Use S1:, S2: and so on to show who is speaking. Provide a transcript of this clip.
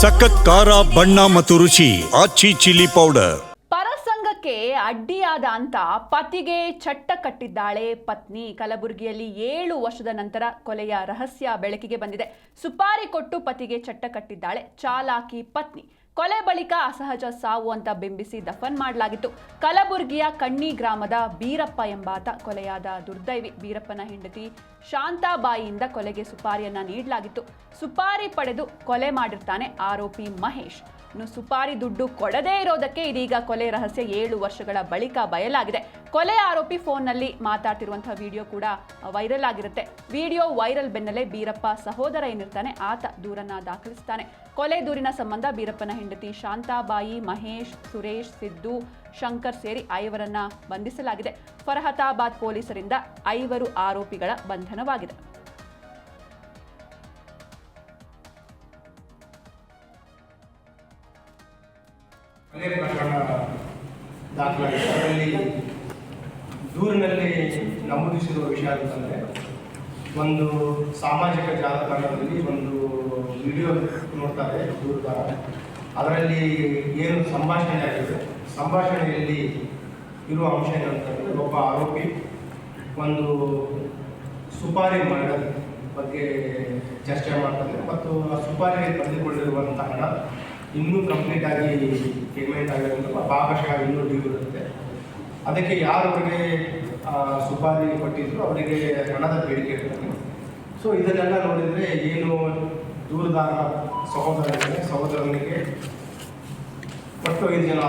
S1: ಸಖತ್ ಖಾರ, ಬಣ್ಣ ಮತ್ತು ರುಚಿ, ಆಚಿ ಚಿಲ್ಲಿ ಪೌಡರ್.
S2: ಪರಸಂಗಕ್ಕೆ ಅಡ್ಡಿಯಾದ ಅಂತ ಪತಿಗೆ ಚಟ್ಟ ಕಟ್ಟಿದ್ದಾಳೆ ಪತ್ನಿ. ಕಲಬುರಗಿಯಲ್ಲಿ ಏಳು ವರ್ಷದ ನಂತರ ಕೊಲೆಯ ರಹಸ್ಯ ಬೆಳಕಿಗೆ ಬಂದಿದೆ. ಸುಪಾರಿ ಕೊಟ್ಟು ಪತಿಗೆ ಚಟ್ಟ ಕಟ್ಟಿದ್ದಾಳೆ, ಚಾಲಾಕಿ ಪತ್ನಿ. ಕೊಲೆ ಬಳಿಕ ಅಸಹಜ ಸಾವು ಅಂತ ಬಿಂಬಿಸಿ ದಫನ್ ಮಾಡಲಾಗಿತ್ತು. ಕಲಬುರಗಿಯ ಕಣ್ಣಿ ಗ್ರಾಮದ ಬೀರಪ್ಪ ಎಂಬಾತ ಕೊಲೆಯಾದ ದುರ್ದೈವಿ. ಬೀರಪ್ಪನ ಹೆಂಡತಿ ಶಾಂತಾಬಾಯಿಯಿಂದ ಕೊಲೆಗೆ ಸುಪಾರಿಯನ್ನ ನೀಡಲಾಗಿತ್ತು. ಸುಪಾರಿ ಪಡೆದು ಕೊಲೆ ಮಾಡಿರ್ತಾನೆ ಆರೋಪಿ ಮಹೇಶ್. ಇನ್ನು ಸುಪಾರಿ ದುಡ್ಡು ಕೊಡದೇ ಇರೋದಕ್ಕೆ ಇದೀಗ ಕೊಲೆ ರಹಸ್ಯ ಏಳು ವರ್ಷಗಳ ಬಳಿಕ ಬಯಲಾಗಿದೆ. ಕೊಲೆ ಆರೋಪಿ ಫೋನ್ನಲ್ಲಿ ಮಾತಾಡ್ತಿರುವಂತಹ ವಿಡಿಯೋ ಕೂಡ ವೈರಲ್ ಆಗಿರುತ್ತೆ. ವಿಡಿಯೋ ವೈರಲ್ ಬೆನ್ನಲ್ಲೇ ಬೀರಪ್ಪ ಸಹೋದರ ಏನಿರ್ತಾನೆ, ಆತ ದೂರನ್ನ ದಾಖಲಿಸ್ತಾನೆ. ಕೊಲೆ ದೂರಿನ ಸಂಬಂಧ ಬೀರಪ್ಪನ ಹೆಂಡತಿ ಶಾಂತಾಬಾಯಿ, ಮಹೇಶ್, ಸುರೇಶ್, ಸಿದ್ದು, ಶಂಕರ್ ಸೇರಿ ಐವರನ್ನ ಬಂಧಿಸಲಾಗಿದೆ. ಫರಹತಾಬಾದ್ ಪೊಲೀಸರಿಂದ ಐವರು ಆರೋಪಿಗಳ ಬಂಧನವಾಗಿದೆ.
S3: ಕೊಲೆ ಪ್ರಕರಣ ದಾಖಲಾಗಿದೆ. ಅದರಲ್ಲಿ ದೂರಿನಲ್ಲಿ ನಮೂದಿಸಿರುವ ವಿಷಯ ಅಂತಂದರೆ, ಒಂದು ಸಾಮಾಜಿಕ ಜಾಲತಾಣದಲ್ಲಿ ಒಂದು ವಿಡಿಯೋ ನೋಡ್ತಾರೆ ದೂರದಾರ ಅದರಲ್ಲಿ ಏನು ಸಂಭಾಷಣೆ ಆಗಿದೆ? ಸಂಭಾಷಣೆಯಲ್ಲಿ ಇರುವ ಅಂಶ ಏನಂತಂದರೆ ಒಬ್ಬ ಆರೋಪಿ ಒಂದು ಸುಪಾರಿ ಮರ್ಡರ್ ಬಗ್ಗೆ ಚರ್ಚೆ ಮಾಡ್ತಾರೆ ಮತ್ತು ಆ ಸುಪಾರಿಗೆ ಪಡೆದುಕೊಂಡಿರುವಂಥ ಹಣ ಇನ್ನೂ ಕಂಪ್ಲೀಟ್ ಆಗಿ ಪೇಮೆಂಟ್ ಆಗಿರೋದ್ರಿಂದ ಭಾಗಶಃ ಇನ್ನೂ ಡ್ಯೂ ಇರುತ್ತೆ. ಅದಕ್ಕೆ ಯಾರು ಅವರಿಗೆ ಆ, ಸುಪಾರಿ ಕೊಟ್ಟಿದ್ರು ಅವರಿಗೆ ಹಣದ ಬೇಡಿಕೆ ಇರ್ತದೆ ಸೊ ಇದನ್ನೆಲ್ಲ ನೋಡಿದರೆ ಏನು ದೂರದಾರ ಸಹೋದರ ಸಹೋದರನಿಗೆ ಒಟ್ಟು ಐದು ಜನ